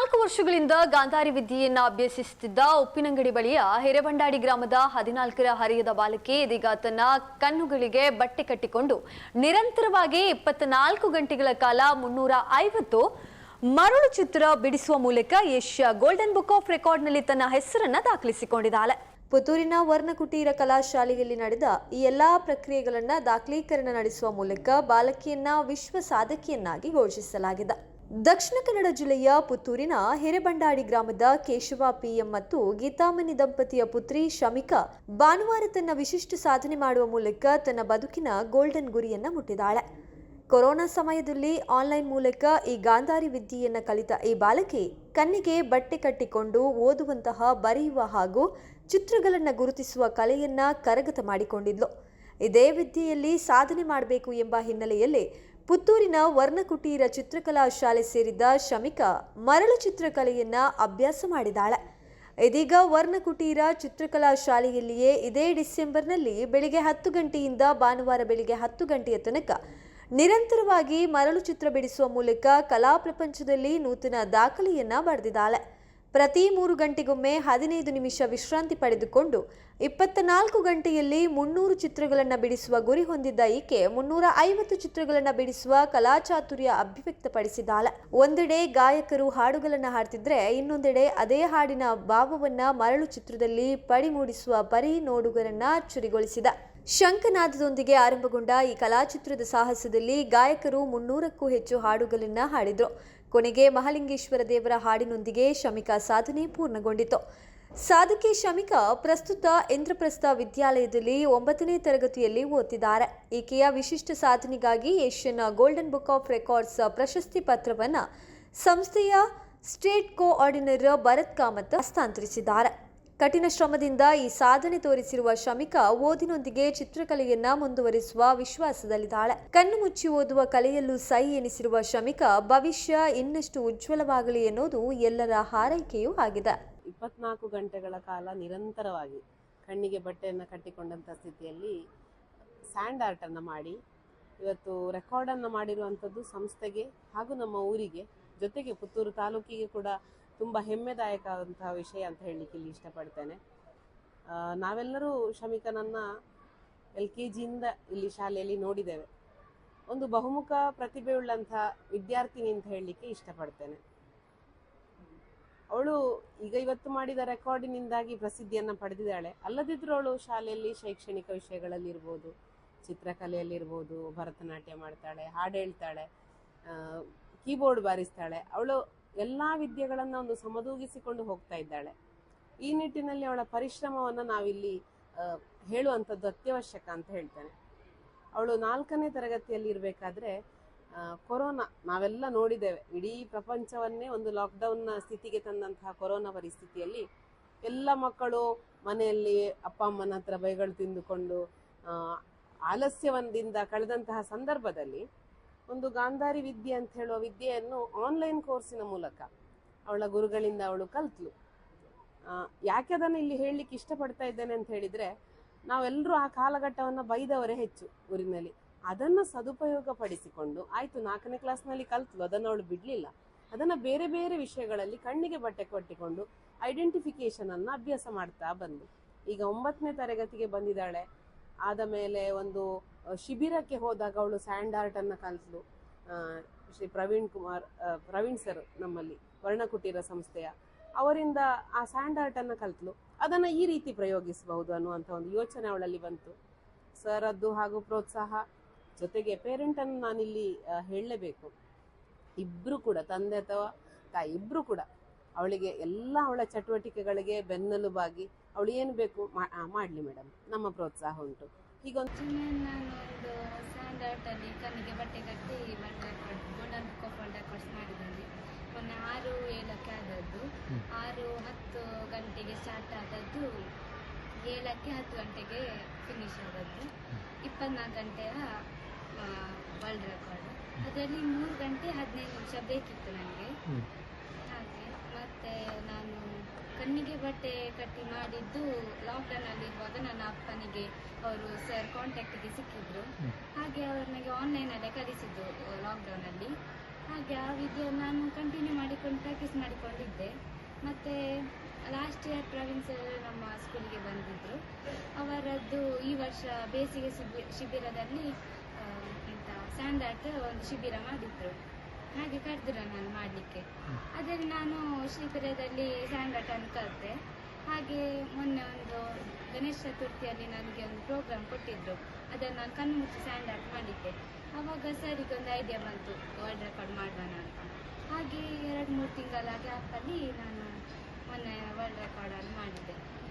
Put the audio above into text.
ಇಪ್ಪತ್ನಾಲ್ಕು ವರ್ಷಗಳಿಂದ ಗಾಂಧಾರಿ ವಿದ್ಯೆಯನ್ನ ಅಭ್ಯಸಿಸುತ್ತಿದ್ದ ಉಪ್ಪಿನಂಗಡಿ ಬಳಿಯ ಹಿರೇಬಂಡಾಡಿ ಗ್ರಾಮದ ಹದಿನಾಲ್ಕರ ಹರಿಯದ ಬಾಲಕಿ ಇದೀಗ ತನ್ನ ಕಣ್ಣುಗಳಿಗೆ ಬಟ್ಟೆ ಕಟ್ಟಿಕೊಂಡು ನಿರಂತರವಾಗಿ ಇಪ್ಪತ್ನಾಲ್ಕು ಗಂಟೆಗಳ ಕಾಲ ಮುನ್ನೂರ ಐವತ್ತು ಮರಳು ಚಿತ್ರ ಬಿಡಿಸುವ ಮೂಲಕ ಏಷ್ಯಾ ಗೋಲ್ಡನ್ ಬುಕ್ ಆಫ್ ರೆಕಾರ್ಡ್ನಲ್ಲಿ ತನ್ನ ಹೆಸರನ್ನ ದಾಖಲಿಸಿಕೊಂಡಿದ್ದಾಳೆ. ಪುತ್ತೂರಿನ ವರ್ಣಕುಟೀರ ಕಲಾಶಾಲೆಯಲ್ಲಿ ನಡೆದ ಈ ಎಲ್ಲಾ ಪ್ರಕ್ರಿಯೆಗಳನ್ನ ದಾಖಲೀಕರಣ ನಡೆಸುವ ಮೂಲಕ ಬಾಲಕಿಯನ್ನ ವಿಶ್ವ ಸಾಧಕಿಯನ್ನಾಗಿ ಘೋಷಿಸಲಾಗಿದೆ. ದಕ್ಷಿಣ ಕನ್ನಡ ಜಿಲ್ಲೆಯ ಪುತ್ತೂರಿನ ಹಿರೇಬಂಡಾಡಿ ಗ್ರಾಮದ ಕೇಶವ ಪಿಎಂ ಮತ್ತು ಗೀತಾಮಣಿ ದಂಪತಿಯ ಪುತ್ರಿ ಶಮಿಕಾ ಭಾನುವಾರ ತನ್ನ ವಿಶಿಷ್ಟ ಸಾಧನೆ ಮಾಡುವ ಮೂಲಕ ತನ್ನ ಬದುಕಿನ ಗೋಲ್ಡನ್ ಗುರಿಯನ್ನ ಮುಟ್ಟಿದ್ದಾಳೆ ಕೊರೋನಾ ಸಮಯದಲ್ಲಿ ಆನ್ಲೈನ್ ಮೂಲಕ ಈ ಗಾಂಧಾರಿ ವಿದ್ಯೆಯನ್ನ ಕಲಿತ ಈ ಬಾಲಕಿ ಕಣ್ಣಿಗೆ ಬಟ್ಟೆ ಕಟ್ಟಿಕೊಂಡು ಓದುವಂತಹ, ಬರೆಯುವ ಹಾಗೂ ಚಿತ್ರಗಳನ್ನು ಗುರುತಿಸುವ ಕಲೆಯನ್ನ ಕರಗತ ಮಾಡಿಕೊಂಡಿದ್ಲು. ಇದೇ ವಿದ್ಯೆಯಲ್ಲಿ ಸಾಧನೆ ಮಾಡಬೇಕು ಎಂಬ ಹಿನ್ನೆಲೆಯಲ್ಲಿ ಪುತ್ತೂರಿನ ವರ್ಣಕುಟೀರ ಚಿತ್ರಕಲಾ ಶಾಲೆ ಸೇರಿದ್ದ ಶಮಿಕಾ ಮರಳು ಚಿತ್ರಕಲೆಯನ್ನ ಅಭ್ಯಾಸ ಮಾಡಿದಾಳೆ. ಇದೀಗ ವರ್ಣಕುಟೀರ ಚಿತ್ರಕಲಾ ಶಾಲೆಯಲ್ಲಿಯೇ ಇದೇ ಡಿಸೆಂಬರ್ನಲ್ಲಿ ಬೆಳಿಗ್ಗೆ ಹತ್ತು ಗಂಟೆಯಿಂದ ಭಾನುವಾರ ಬೆಳಿಗ್ಗೆ ಹತ್ತು ಗಂಟೆಯ ತನಕ ನಿರಂತರವಾಗಿ ಮರಳು ಚಿತ್ರ ಬಿಡಿಸುವ ಮೂಲಕ ಕಲಾ ಪ್ರಪಂಚದಲ್ಲಿ ನೂತನ ದಾಖಲೆಯನ್ನ ಬರೆದಿದ್ದಾಳೆ. ಪ್ರತಿ ಮೂರು ಗಂಟೆಗೊಮ್ಮೆ ಹದಿನೈದು ನಿಮಿಷ ವಿಶ್ರಾಂತಿ ಪಡೆದುಕೊಂಡು ಇಪ್ಪತ್ತ ನಾಲ್ಕು ಗಂಟೆಯಲ್ಲಿ ಮುನ್ನೂರು ಚಿತ್ರಗಳನ್ನು ಬಿಡಿಸುವ ಗುರಿ ಹೊಂದಿದ್ದ ಈಕೆ ಮುನ್ನೂರ ಐವತ್ತು ಚಿತ್ರಗಳನ್ನು ಬಿಡಿಸುವ ಕಲಾಚಾತುರ್ಯ ಅಭಿವ್ಯಕ್ತಪಡಿಸಿದಾಳೆ ಒಂದೆಡೆ ಗಾಯಕರು ಹಾಡುಗಳನ್ನು ಹಾಡ್ತಿದ್ರೆ ಇನ್ನೊಂದೆಡೆ ಅದೇ ಹಾಡಿನ ಭಾವವನ್ನ ಮರಳು ಚಿತ್ರದಲ್ಲಿ ಪಡಿಮೂಡಿಸುವ ಪರಿ ನೋಡುಗರನ್ನ ಚುರಿಗೊಳಿಸಿದ ಶಂಕನಾದದೊಂದಿಗೆ ಆರಂಭಗೊಂಡ ಈ ಕಲಾಚಿತ್ರದ ಸಾಹಸದಲ್ಲಿ ಗಾಯಕರು ಮುನ್ನೂರಕ್ಕೂ ಹೆಚ್ಚು ಹಾಡುಗಳನ್ನ ಹಾಡಿದ್ರು. ಕೊನೆಗೆ ಮಹಾಲಿಂಗೇಶ್ವರ ದೇವರ ಹಾಡಿನೊಂದಿಗೆ ಶಮಿಕಾ ಸಾಧನೆ ಪೂರ್ಣಗೊಂಡಿತು. ಸಾಧಕಿ ಶಮಿಕಾ ಪ್ರಸ್ತುತ ಇಂದ್ರಪ್ರಸ್ಥ ವಿದ್ಯಾಲಯದಲ್ಲಿ ಒಂಬತ್ತನೇ ತರಗತಿಯಲ್ಲಿ ಓದ್ತಿದ್ದಾರೆ. ಈಕೆಯ ವಿಶಿಷ್ಟ ಸಾಧನೆಗಾಗಿ Asian golden book of records ಪ್ರಶಸ್ತಿ ಪತ್ರವನ್ನು ಸಂಸ್ಥೆಯ ಸ್ಟೇಟ್ ಕೋಆರ್ಡಿನೇಟರ್ ಭರತ್ ಕಾಮತ್ ಹಸ್ತಾಂತರಿಸಿದ್ದಾರೆ. ಕಠಿಣ ಶ್ರಮದಿಂದ ಈ ಸಾಧನೆ ತೋರಿಸಿರುವ ಶಮಿಕಾ ಓದಿನೊಂದಿಗೆ ಚಿತ್ರಕಲೆಯನ್ನ ಮುಂದುವರಿಸುವ ವಿಶ್ವಾಸದಲ್ಲಿದ್ದಾಳೆ. ಕಣ್ಣು ಮುಚ್ಚಿ ಓದುವ ಕಲೆಯಲ್ಲೂ ಸೈ ಎನಿಸಿರುವ ಶಮಿಕಾ ಭವಿಷ್ಯ ಇನ್ನಷ್ಟು ಉಜ್ವಲವಾಗಲಿ ಎನ್ನುವುದು ಎಲ್ಲರ ಹಾರೈಕೆಯೂ ಆಗಿದೆ. ಇಪ್ಪತ್ನಾಲ್ಕು ಗಂಟೆಗಳ ಕಾಲ ನಿರಂತರವಾಗಿ ಕಣ್ಣಿಗೆ ಬಟ್ಟೆಯನ್ನು ಕಟ್ಟಿಕೊಂಡಂಥ ಸ್ಥಿತಿಯಲ್ಲಿ ಸ್ಯಾಂಡ್ ಆರ್ಟನ್ನು ಮಾಡಿ, ಇವತ್ತು ರೆಕಾರ್ಡನ್ನು ಮಾಡಿರುವಂಥದ್ದು ಸಂಸ್ಥೆಗೆ ಹಾಗೂ ನಮ್ಮ ಊರಿಗೆ, ಜೊತೆಗೆ ಪುತ್ತೂರು ತಾಲೂಕಿಗೆ ಕೂಡ ತುಂಬ ಹೆಮ್ಮೆದಾಯಕ ವಿಷಯ ಅಂತ ಹೇಳಲಿಕ್ಕೆ ಇಲ್ಲಿ ಇಷ್ಟಪಡ್ತೇನೆ. ನಾವೆಲ್ಲರೂ ಶಮಿಕನನ್ನ ಎಲ್ ಕೆ ಜಿಯಿಂದ ಇಲ್ಲಿ ಶಾಲೆಯಲ್ಲಿ ನೋಡಿದ್ದೇವೆ. ಒಂದು ಬಹುಮುಖ ಪ್ರತಿಭೆಯುಳ್ಳಂಥ ವಿದ್ಯಾರ್ಥಿನಿ ಅಂತ ಹೇಳಲಿಕ್ಕೆ ಇಷ್ಟಪಡ್ತೇನೆ. ಅವಳು ಈಗ ಇವತ್ತು ಮಾಡಿದ ರೆಕಾರ್ಡಿನಿಂದಾಗಿ ಪ್ರಸಿದ್ಧಿಯನ್ನು ಪಡೆದಿದ್ದಾಳೆ. ಅಲ್ಲದಿದ್ರೂ ಅವಳು ಶಾಲೆಯಲ್ಲಿ ಶೈಕ್ಷಣಿಕ ವಿಷಯಗಳಲ್ಲಿರ್ಬೋದು, ಚಿತ್ರಕಲೆಯಲ್ಲಿರ್ಬೋದು, ಭರತನಾಟ್ಯ ಮಾಡ್ತಾಳೆ, ಹಾಡು ಹೇಳ್ತಾಳೆ ಕೀಬೋರ್ಡ್ ಬಾರಿಸ್ತಾಳೆ. ಅವಳು ಎಲ್ಲ ವಿದ್ಯೆಗಳನ್ನು ಒಂದು ಸಮದೂಗಿಸಿಕೊಂಡು ಹೋಗ್ತಾ ಇದ್ದಾಳೆ. ಈ ನಿಟ್ಟಿನಲ್ಲಿ ಅವಳ ಪರಿಶ್ರಮವನ್ನು ನಾವಿಲ್ಲಿ ಹೇಳುವಂಥದ್ದು ಅತ್ಯವಶ್ಯಕ ಅಂತ ಹೇಳ್ತೇನೆ. ಅವಳು ನಾಲ್ಕನೇ ತರಗತಿಯಲ್ಲಿ ಇರಬೇಕಾದ್ರೆ ಕೊರೋನಾ, ನಾವೆಲ್ಲ ನೋಡಿದ್ದೇವೆ. ಇಡೀ ಪ್ರಪಂಚವನ್ನೇ ಒಂದು ಲಾಕ್ಡೌನ್ನ ಸ್ಥಿತಿಗೆ ತಂದಂತಹ ಕೊರೋನಾ ಪರಿಸ್ಥಿತಿಯಲ್ಲಿ ಎಲ್ಲ ಮಕ್ಕಳು ಮನೆಯಲ್ಲಿ ಅಪ್ಪ, ಅಮ್ಮನ ಹತ್ರ ಬೈಗಳು ತಿಂದುಕೊಂಡು ಆಲಸ್ಯವದಿಂದ ಕಳೆದಂತಹ ಸಂದರ್ಭದಲ್ಲಿ ಒಂದು ಗಾಂಧಾರಿ ವಿದ್ಯೆ ಅಂತ ಹೇಳುವ ವಿದ್ಯೆಯನ್ನು ಆನ್ಲೈನ್ ಕೋರ್ಸಿನ ಮೂಲಕ ಅವಳ ಗುರುಗಳಿಂದ ಅವಳು ಕಲ್ತ್ಲು. ಯಾಕೆ ಅದನ್ನು ಇಲ್ಲಿ ಹೇಳಲಿಕ್ಕೆ ಇಷ್ಟಪಡ್ತಾ ಇದ್ದೇನೆ ಅಂತ ಹೇಳಿದರೆ, ನಾವೆಲ್ಲರೂ ಆ ಕಾಲಘಟ್ಟವನ್ನು ಬೈದವರೇ ಹೆಚ್ಚು ಊರಿನಲ್ಲಿ. ಅದನ್ನು ಸದುಪಯೋಗ ಪಡಿಸಿಕೊಂಡು ಆಯಿತು ನಾಲ್ಕನೇ ಕ್ಲಾಸ್ನಲ್ಲಿ ಕಲ್ತ್ಲು, ಅದನ್ನು ಅವಳು ಬಿಡಲಿಲ್ಲ. ಅದನ್ನು ಬೇರೆ ಬೇರೆ ವಿಷಯಗಳಲ್ಲಿ ಕಣ್ಣಿಗೆ ಬಟ್ಟೆ ಕೊಟ್ಟಿಕೊಂಡು ಐಡೆಂಟಿಫಿಕೇಶನ್ ಅನ್ನು ಅಭ್ಯಾಸ ಮಾಡ್ತಾ ಬಂದು. ಈಗ ಒಂಬತ್ತನೇ ತರಗತಿಗೆ ಬಂದಿದ್ದಾಳೆ. ಆದ ಮೇಲೆ ಒಂದು ಶಿಬಿರಕ್ಕೆ ಹೋದಾಗ ಅವಳು ಸ್ಯಾಂಡ್ ಆರ್ಟ್ ಅನ್ನ ಶ್ರೀ ಪ್ರವೀಣ್ ಕುಮಾರ್ ಪ್ರವೀಣ್ ಸರ್ ನಮ್ಮಲ್ಲಿ, ವರ್ಣಕುಟೀರ ಸಂಸ್ಥೆಯ. ಅವರಿಂದ ಆ ಸ್ಯಾಂಡ್ ಆರ್ಟ್ ಅನ್ನ ಕಲಿತಳು ಅದನ್ನ ಈ ರೀತಿ ಪ್ರಯೋಗಿಸಬಹುದು ಅನ್ನುವಂಥ ಒಂದು ಯೋಚನೆ ಅವಳಲ್ಲಿ ಬಂತು. ಸರ್ ಅದು ಹಾಗೂ ಪ್ರೋತ್ಸಾಹ. ಜೊತೆಗೆ ಪೇರೆಂಟ್ ಅನ್ನು ನಾನಿಲ್ಲಿ ಹೇಳಲೇಬೇಕು. ಇಬ್ರು ಕೂಡ, ತಂದೆ ಅಥವಾ ತಾಯಿ ಇಬ್ರು ಕೂಡ, ಅವಳಿಗೆ ಎಲ್ಲ ಅವಳ ಚಟುವಟಿಕೆಗಳಿಗೆ ಬೆನ್ನೆಲುಬಾಗಿ ಅವಳು ಏನು ಬೇಕು ಮಾಡಲಿ ಮಾಡ್ಲಿ ಮೇಡಮ್. ನಮ್ಮ ಪ್ರೋತ್ಸಾಹ ಉಂಟು. ಹೀಗೊಂದು ಆಮೇಲೆ ನಾನು ಒಂದು ಸ್ಯಾಂಡ್ ಆರ್ಟಲ್ಲಿ ಕಣ್ಣಿಗೆ ಬಟ್ಟೆ ಕಟ್ಟಿ ಬಟ್ಟೆ golden book of world records ಮಾಡಿದ್ದೇನೆ. ಮೊನ್ನೆ ಆರು ಏಳಕ್ಕೆ ಆದದ್ದು. ಆರು ಹತ್ತು ಗಂಟೆಗೆ ಸ್ಟಾರ್ಟ್ ಆದದ್ದು. ಏಳಕ್ಕೆ ಹತ್ತು ಗಂಟೆಗೆ ಫಿನಿಶ್ ಆದದ್ದು. ಇಪ್ಪತ್ನಾಲ್ಕು ಗಂಟೆಯ ವರ್ಲ್ಡ್ ರೆಕಾರ್ಡ್ ಅದರಲ್ಲಿ ಮೂರು ಗಂಟೆ ಹದಿನೈದು ನಿಮಿಷ ಬೇಕಿತ್ತು ನನಗೆ. ಹಾಗೆ ಮತ್ತೆ ನಾನು ಕಣ್ಣಿಗೆ ಬಟ್ಟೆ ಕಟ್ಟಿ ಮಾಡಿದ್ದು ಲಾಕ್ಡೌನಲ್ಲಿ ಇರುವಾಗ ನನ್ನ ಅಪ್ಪನಿಗೆ ಅವರು ಸರ್ ಕಾಂಟ್ಯಾಕ್ಟಿಗೆ ಸಿಕ್ಕಿದ್ರು. ಹಾಗೆ ಅವರು ನನಗೆ ಆನ್ಲೈನಲ್ಲೇ ಕಲಿಸಿದ್ದು ಲಾಕ್ಡೌನಲ್ಲಿ ಹಾಗೆ ಆ ವಿದ್ಯೆ ನಾನು ಕಂಟಿನ್ಯೂ ಮಾಡಿಕೊಂಡು ಪ್ರಾಕ್ಟೀಸ್ ಮಾಡಿಕೊಂಡಿದ್ದೆ. ಮತ್ತೆ ಲಾಸ್ಟ್ ಇಯರ್ ಪ್ರವೀಣ್ ಸರ್ ನಮ್ಮ ಸ್ಕೂಲಿಗೆ ಬಂದಿದ್ದರು ಅವರದ್ದು ಈ ವರ್ಷ ಬೇಸಿಗೆ ಶಿಬಿ ಶಿಬಿರದಲ್ಲಿ ಎಂತ ಸ್ಯಾಂಡ್ ಆರ್ಟ್ ಒಂದು ಶಿಬಿರ ಮಾಡಿದ್ರು. ಹಾಗೆ ಕರೆದ್ರು ನಾನು ಶಿಬಿರದಲ್ಲಿ ಆರ್ಟ್ ಕಲಿತೆ ಹಾಗೆ ಮೊನ್ನೆ ಒಂದು ಗಣೇಶ ಚತುರ್ಥಿಯಲ್ಲಿ ನನಗೆ ಒಂದು ಪ್ರೋಗ್ರಾಮ್ ಕೊಟ್ಟಿದ್ದರು ಅದನ್ನು ನಾನು ಕಣ್ಣು ಮುಚ್ಚಿ ಸ್ಯಾಂಡ್ ಅಪ್ ಮಾಡಿದ್ದೆ. ಆವಾಗ ಸರಿಗೆ ಒಂದು ಐಡಿಯಾ ಬಂತು. ವರ್ಲ್ಡ್ ರೆಕಾರ್ಡ್ ಮಾಡೋಣ ಅಂತ. ಹಾಗೆ ಎರಡು ಮೂರು ತಿಂಗಳ ಗ್ಯಾಪಲ್ಲಿ ನಾನು ಮೊನ್ನೆ ವರ್ಲ್ಡ್ ರೆಕಾರ್ಡನ್ನು ಮಾಡಿದ್ದೆ.